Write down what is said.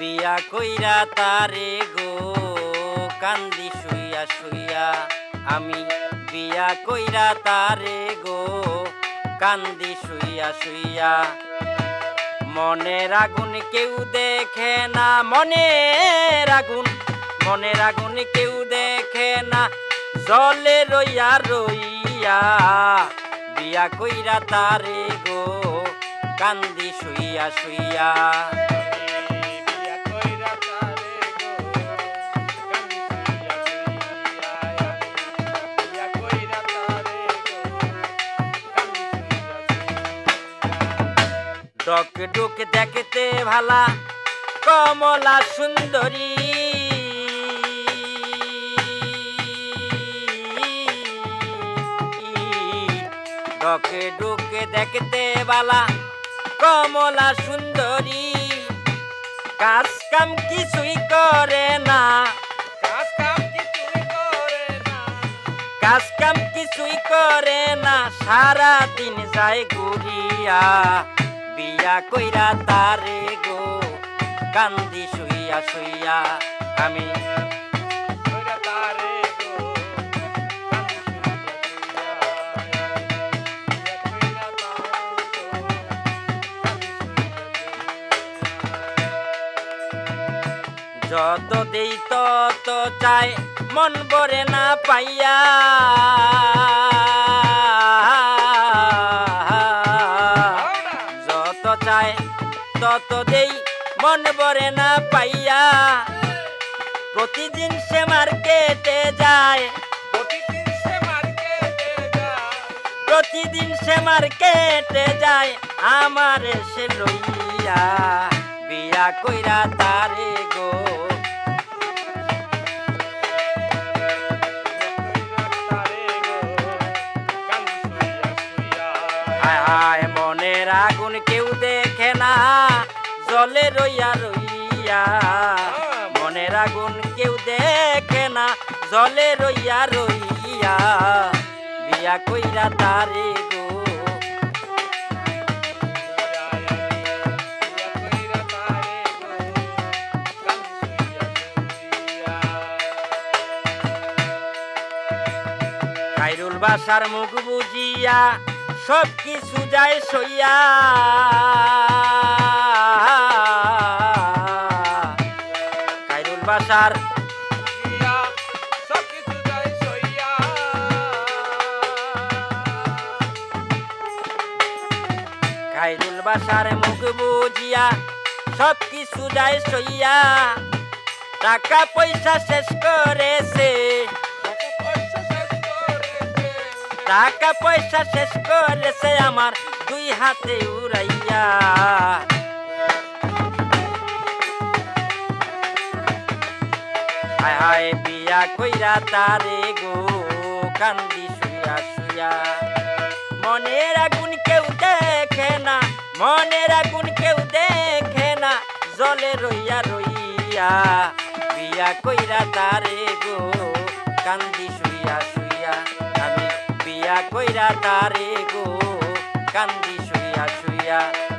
বিয়া কইরা তারে গো, কান্দি শুইয়া শুইয়া। আমি বিয়া কইরা তারে গো, কান্দি শুইয়া শুইয়া। মনের আগুন কেউ দেখে না, মনের আগুন। মনের আগুন কেউ দেখে না, জলে রইয়া রইয়া। বিয়া কইরা তারে গো, কান্দি শুইয়া শুইয়া। শুইয়া ডক ডুক দেখতে ভালা কমলা সুন্দরী। ডকে ডুকে দেখতে বালা কমলা সুন্দরী। কাজ কাম কিছুই করে না। কাজ কাম কিছুই করে না। কাজ কাম কিছুই করে না সারা দিন যায় ঘুরিয়া। কইরা তারে গো, কান্দি শুইয়া শুইয়া আমি। কইরা তারে গো, কান্দি শুইয়া শুইয়া শুইয়া যত দেই তত চাই, মন বরে না পাইয়া। চাই তত দেই মন বরে না পাইয়া। প্রতিদিন সে মার্কেটে যায়। প্রতিদিন সে মার্কেটে যায় আমার সে লইয়া। বিয়া কইরা তারে গো। আগুন কেউ দেখে না, জলে রইয়া রইয়া। মনের আগুন কেউ দেখে না, জলে রইয়া রইয়া। বিয়া কইরা তারে বাসার মুখ বুঝিয়া সব কিছু যায় সইয়া। খাইরুল বাসার খাইরুল বাসার মুখ বুঝিয়া সব কিছু যায় সইয়া। টাকা পয়সা শেষ করেছে। টাকা পয়সা শেষ করেছে আমার দুই হাতে উড়াইয়া। হায় হায় বিয়া কইরা তারে গো, কান্দি শুয়া শুয়া মনের আগুন কেউ দেখে না, মনের আগুন কেউ দেখে না, জলে রইয়া রইয়া। বিয়া কইরা তারে গো, কান্দি শুইয়া তারে গো কান্দি শুইয়া শুইয়া।